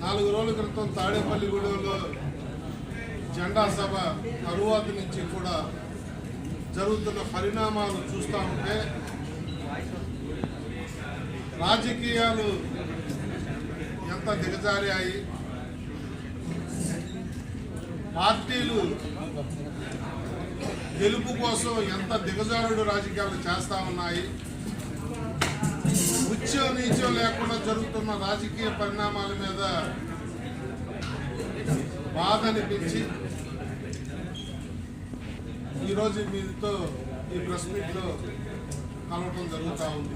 నాలుగు రోజుల క్రితం తాడేపల్లిగూడెంలో జెండా సభ తరువాత నుంచి కూడా జరుగుతున్న పరిణామాలు చూస్తూ ఉంటే రాజకీయాలు ఎంత దిగజారాయి? పార్టీలు గెలుపు కోసం ఎంత దిగజారుడు రాజకీయాలు చేస్తా ఉన్నాయి? ఉచ్చం నీచం లేకుండా జరుగుతున్న రాజకీయ పరిణామాల మీద బాధ అనిపించి ఈరోజు మీతో ఈ ప్రెస్ మీట్లో కలవటం జరుగుతూ ఉంది.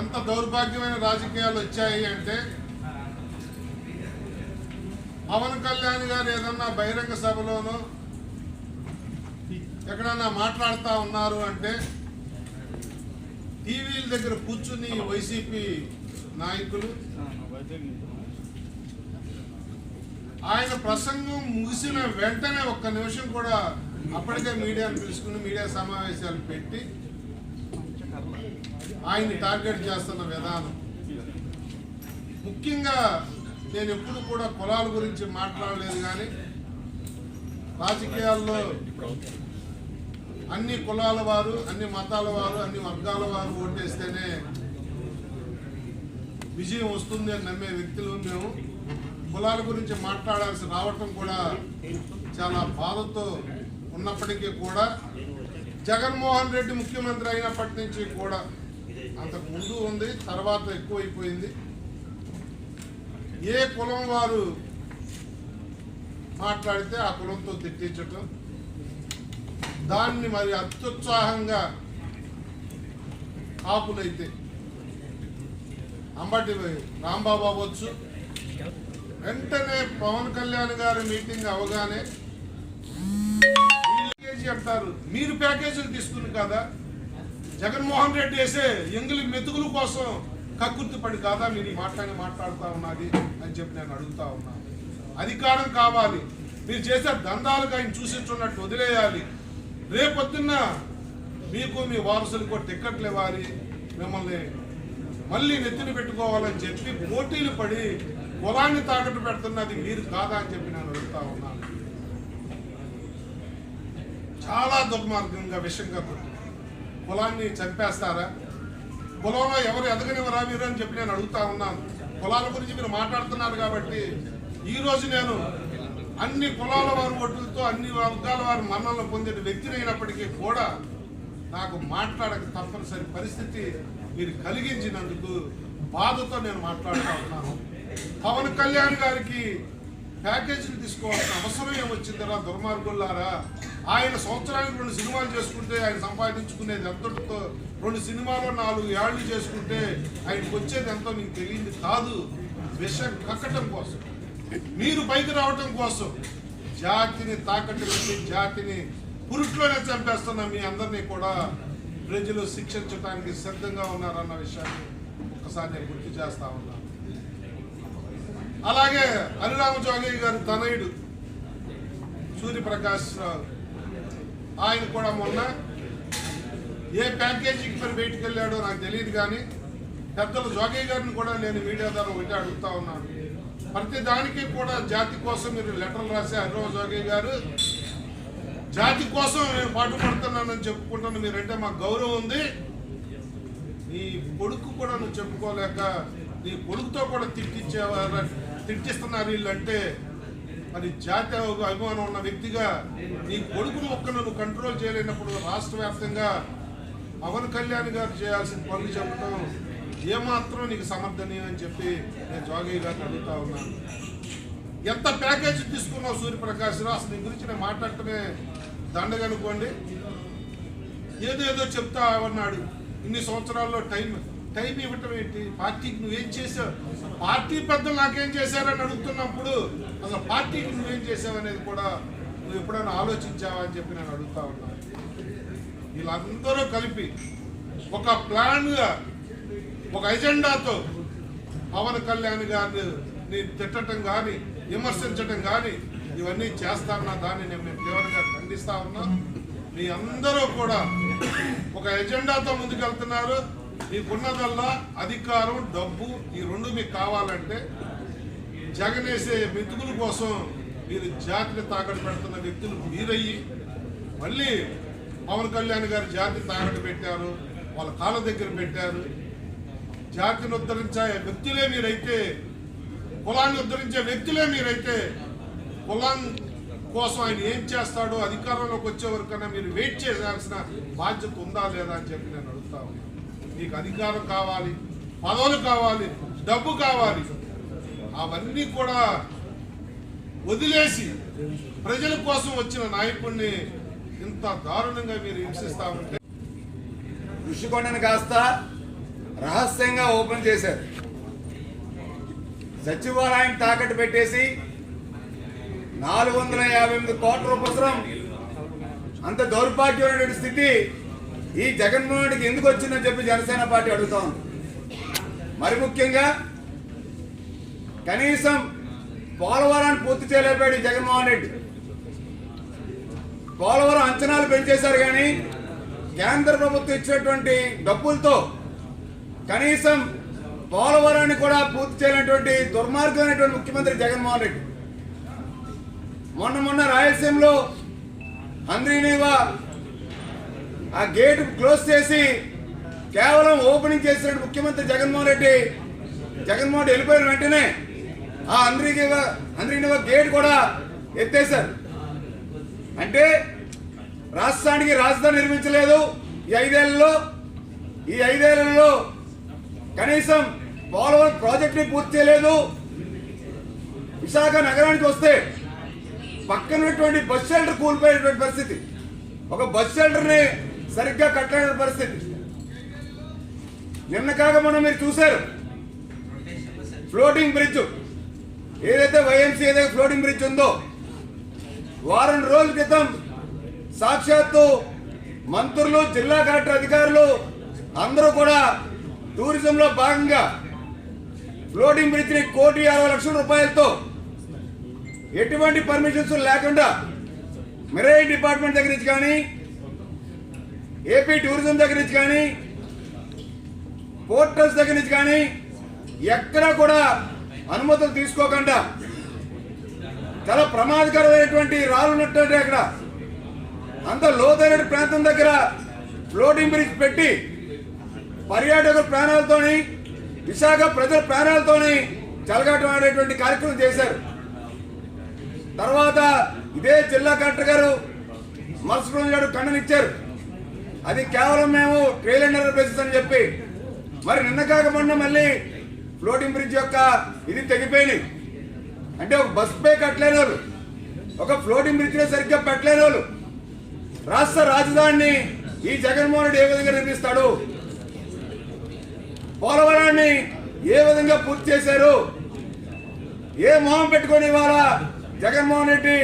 ఎంత దౌర్భాగ్యమైన రాజకీయాలు వచ్చాయి అంటే పవన్ కళ్యాణ్ గారు ఏదన్నా బహిరంగ సభలోనో ఎక్కడన్నా మాట్లాడుతూ ఉన్నారు అంటే టీవీల దగ్గర కూర్చుని వైసీపీ నాయకులు ఆయన ప్రసంగం ముగిసిన వెంటనే ఒక్క నిమిషం కూడా అప్పటికే మీడియాను పిలుచుకుని మీడియా సమావేశాలు పెట్టి ఆయన్ని టార్గెట్ చేస్తున్న విధానం. ముఖ్యంగా నేను ఎప్పుడు కూడా కులాల గురించి మాట్లాడలేదు కానీ రాజకీయాల్లో అన్ని కులాల వారు అన్ని మతాల వారు అన్ని వర్గాల వారు ఓటేస్తేనే విజయం వస్తుంది అని నమ్మే వ్యక్తులు మేము. కులాల గురించి మాట్లాడాల్సి రావటం కూడా చాలా బాధతో ఉన్నప్పటికీ కూడా జగన్మోహన్ రెడ్డి ముఖ్యమంత్రి అయినప్పటి నుంచి కూడా అంతకు ముందు ఉంది తర్వాత ఎక్కువైపోయింది. ఏ కులం వారు మాట్లాడితే ఆ కులంతో తిట్టించటం. దాన్ని మరి అత్యుత్సాహంగా ఆపులైతే అంబటి రాంబాబు అవ్వచ్చు. వెంటనే పవన్ కళ్యాణ్ గారి మీటింగ్ అవగానే చెప్తారు? అంటారు మీరు ప్యాకేజీలు తీసుకుని కదా? జగన్మోహన్ రెడ్డి వేసే ఎంగిలి మెతుకుల కోసం కక్కుర్తి పడి కాదా మీరు ఈ మాట్లాడి మాట్లాడుతూ ఉన్నది అని చెప్పి నేను అడుగుతా ఉన్నాను అధికారం కావాలి. మీరు చేసే దందాలకు ఆయన చూసించున్నట్టు వదిలేయాలి. రేపొద్దున్న మీకు మీ వారసులకు టిక్కెట్లు ఇవ్వాలి. మిమ్మల్ని మళ్ళీ నెత్తిన పెట్టుకోవాలని చెప్పి పోటీలు పడి కులాన్ని తాకట్టు పెడుతున్నది మీరు కాదా అని చెప్పి నేను అడుగుతా ఉన్నాను చాలా దుర్మార్గంగా విషంగా కొట్టి కులాన్ని చంపేస్తారా? కులంలో ఎవరు ఎదగనివరా మీరు అని చెప్పి నేను అడుగుతా ఉన్నాను. కులాల గురించి మీరు మాట్లాడుతున్నారు కాబట్టి ఈరోజు నేను అన్ని కులాల వారి ఓట్లతో అన్ని వర్గాల వారి మన్నలను పొందిన వ్యక్తినైనప్పటికీ కూడా నాకు మాట్లాడక తప్పనిసరి పరిస్థితి మీరు కలిగించినందుకు బాధతో నేను మాట్లాడుతూ ఉన్నాను. పవన్ కళ్యాణ్ గారికి ప్యాకేజీలు తీసుకోవాల్సిన అవసరం ఏమొచ్చిందిరా దుర్మార్గుల్లారా? ఆయన సంవత్సరానికి రెండు సినిమాలు చేసుకుంటే ఆయన సంపాదించుకునేది ఎంతటితో రెండు సినిమాలు నాలుగు ఏళ్ళు చేసుకుంటే ఆయనకు వచ్చేది ఎంతో మీకు తెలియదు కాదు. విషయం కక్కటం కోసం. మీరు పైకి రావటం కోసం. జాతిని తాకట్టు పెట్టి జాతిని పురుట్లోనే చంపేస్తున్న మీ అందరినీ కూడా ప్రజలు శిక్షించడానికి సిద్ధంగా ఉన్నారన్న విషయాన్ని ఒకసారి నేను గుర్తు చేస్తా ఉన్నాను అలాగే హరిరామ జోగయ్య గారు తనయుడు సూర్యప్రకాష్ రావు. ఆయన కూడా మొన్న ఏ ప్యాకేజీకి మరి బయటికి వెళ్ళాడో నాకు తెలియదు కానీ పెద్దలు జోగయ్య గారిని కూడా నేను మీడియా ద్వారా ఒకటి అడుగుతా ఉన్నాను. ప్రతి దానికి కూడా జాతి కోసం మీరు లెటర్లు రాసే హరిరామ జోగయ్య గారు జాతి కోసం నేను పాటుపడుతున్నానని చెప్పుకుంటాను మీరంటే మాకు గౌరవం ఉంది. నీ కొడుకు కూడా నువ్వు చెప్పుకోలేక నీ కొడుకుతో కూడా తిట్టించేవారు తిట్టిస్తున్నారు వీళ్ళంటే మరి జాతి అభిమానం ఉన్న వ్యక్తిగా నీ కొడుకును ఒక్క నువ్వు కంట్రోల్ చేయలేనప్పుడు రాష్ట్ర వ్యాప్తంగా పవన్ కళ్యాణ్ గారు చేయాల్సిన పనులు చెప్పడం ఏమాత్రం నీకు సమర్థనీయం అని చెప్పి నేను జోగయ్య గారిని అడుగుతా ఉన్నాను ఎంత ప్యాకేజ్ తీసుకున్నావు సూర్యప్రకాష్ రావు అసలు నీ గురించి నేను మాట్లాడటమే దండగనుకోండి. ఏదేదో చెప్తావన్నాడు చెప్తా అన్నాడు ఇన్ని సంవత్సరాల్లో టైం టైం ఇవ్వటం ఏంటి? పార్టీకి నువ్వేం చేసావు? పార్టీ పెద్దలు నాకేం చేశారని అడుగుతున్నప్పుడు అసలు పార్టీకి నువ్వేం చేసావు అనేది కూడా నువ్వు ఎప్పుడైనా ఆలోచించావా అని చెప్పి నేను అడుగుతా ఉన్నాను వీళ్ళందరూ కలిపి ఒక ప్లాన్గా ఒక ఎజెండాతో పవన్ కళ్యాణ్ గారిని తిట్టడం కానీ విమర్శించడం కానీ ఇవన్నీ చేస్తారన్న దాన్ని నేను మేము తీవ్రంగా ఖండిస్తా ఉన్నా. మీ అందరూ కూడా ఒక ఎజెండాతో ముందుకెళ్తున్నారు. మీకున్నదల్లా అధికారం డబ్బు ఈ రెండు మీకు కావాలంటే జగనేసే మెతుకుల కోసం మీరు జాతిని తాకట్టు పెడుతున్న వ్యక్తులు మీరయ్యి మళ్ళీ పవన్ కళ్యాణ్ గారు జాతి తాకట్టు పెట్టారు వాళ్ళ కాళ్ళ దగ్గర పెట్టారు. జాతిని ఉద్ధరించే వ్యక్తులే మీరైతే కులాన్ని ఉద్ధరించే వ్యక్తులే మీరైతే కులం కోసం ఆయన ఏం చేస్తాడో అధికారంలోకి వచ్చే వరకన్నా మీరు వెయిట్ చేయాల్సిన బాధ్యత ఉందా లేదా అని చెప్పి నేను అడుగుతా నీకు మీకు అధికారం కావాలి పదవులు కావాలి డబ్బు కావాలి. అవన్నీ కూడా వదిలేసి ప్రజల కోసం వచ్చిన నాయకుడిని ఇంత దారుణంగా మీరు హింసిస్తా ఉంటే. ఋషికొండను కాస్త రహస్యంగా ఓపెన్ చేశారు. సచివాలయం తాకట్టు పెట్టేసి నాలుగు వందల యాభై ఎనిమిది కోట్ల రూపాయలు అంత దౌర్భాగ్యమైనటువంటి స్థితి ఈ జగన్మోహన్ రెడ్డికి ఎందుకు వచ్చిందని చెప్పి జనసేన పార్టీ అడుగుతా ఉంది. మరి ముఖ్యంగా కనీసం పోలవరాన్ని పూర్తి చేయలేకపోయాడు జగన్మోహన్ రెడ్డి. పోలవరం అంచనాలు పెంచేశారు కానీ కేంద్ర ప్రభుత్వం ఇచ్చినటువంటి డబ్బులతో కనీసం పోలవరాన్ని కూడా పూర్తి చేయనటువంటి దుర్మార్గమైనటువంటి ముఖ్యమంత్రి జగన్మోహన్ రెడ్డి. మొన్న మొన్న రాయలసీమలో హంద్రీనీవా ఆ గేట్ క్లోజ్ చేసి కేవలం ఓపెనింగ్ చేసినట్టు ముఖ్యమంత్రి జగన్మోహన్ రెడ్డి జగన్మోహన్ రెడ్డి వెళ్ళిపోయిన వెంటనే ఆ అంద్రీనివా అంద్రీనివా గేట్ కూడా ఎత్తేశారు. అంటే రాష్ట్రానికి రాజధాని నిర్మించలేదు ఈ ఐదేళ్ళలో. ఈ ఐదేళ్ళలో కనీసం పోలవరం ప్రాజెక్ట్ని పూర్తి చేయలేదు. విశాఖ నగరానికి వస్తే పక్కనటువంటి బస్ షెల్టర్ కూలిపోయినటువంటి పరిస్థితి. ఒక బస్ షెల్టర్ని సరిగ్గా కట్టలేని పరిస్థితి. నిన్న కాక మొన్న మీరు చూశారు. ఫ్లోటింగ్ బ్రిడ్జ్ ఏదైతే వైఎంసీ ఏదైతే ఫ్లోటింగ్ బ్రిడ్జ్ ఉందో వారం రోజుల క్రితం సాక్షాత్తు మంత్రులు జిల్లా కలెక్టర్ అధికారులు అందరూ కూడా టూరిజంలో భాగంగా ఫ్లోటింగ్ బ్రిడ్జ్ని కోటి అరవై లక్షల రూపాయలతో ఎటువంటి పర్మిషన్స్ లేకుండా మెరైన్ డిపార్ట్మెంట్ దగ్గర నుంచి కానీ ఏపీ టూరిజం దగ్గర నుంచి కానీ పోర్టల్స్ దగ్గర నుంచి కానీ ఎక్కడా కూడా అనుమతులు తీసుకోకుండా చాలా ప్రమాదకరమైనటువంటి రాళ్ళు ఉన్నట్టు అక్కడ. అంత లోతైన ప్రాంతం దగ్గర ఫ్లోటింగ్ బ్రిడ్జ్ పెట్టి పర్యాటకుల ప్రాణాలతోని విశాఖ ప్రజల ప్రాణాలతోని చలగటం ఆడేటువంటి కార్యక్రమం చేశారు. తర్వాత ఇదే జిల్లా కలెక్టర్ గారు మనసు గారు ఖండనిచ్చారు అది కేవలం మేము ట్రైలెండర్ బేసిస్ అని చెప్పి. మరి నిన్న కాక మొన్న మళ్ళీ ఫ్లోటింగ్ బ్రిడ్జ్ యొక్క ఇది తెగిపోయింది అంటే ఒక బస్ పే కట్టలేని వాళ్ళు ఒక ఫ్లోటింగ్ బ్రిడ్జ్ సరిగ్గా పెట్టలేని వాళ్ళు రాష్ట్ర రాజధానిని ఈ జగన్మోహన్ రెడ్డి ఏ విధంగా నిర్మిస్తాడు? పోలవరాన్ని ఏ విధంగా పూర్తి చేశారు? ఏ మొహం పెట్టుకొని ఇవాళ జగన్మోహన్ రెడ్డి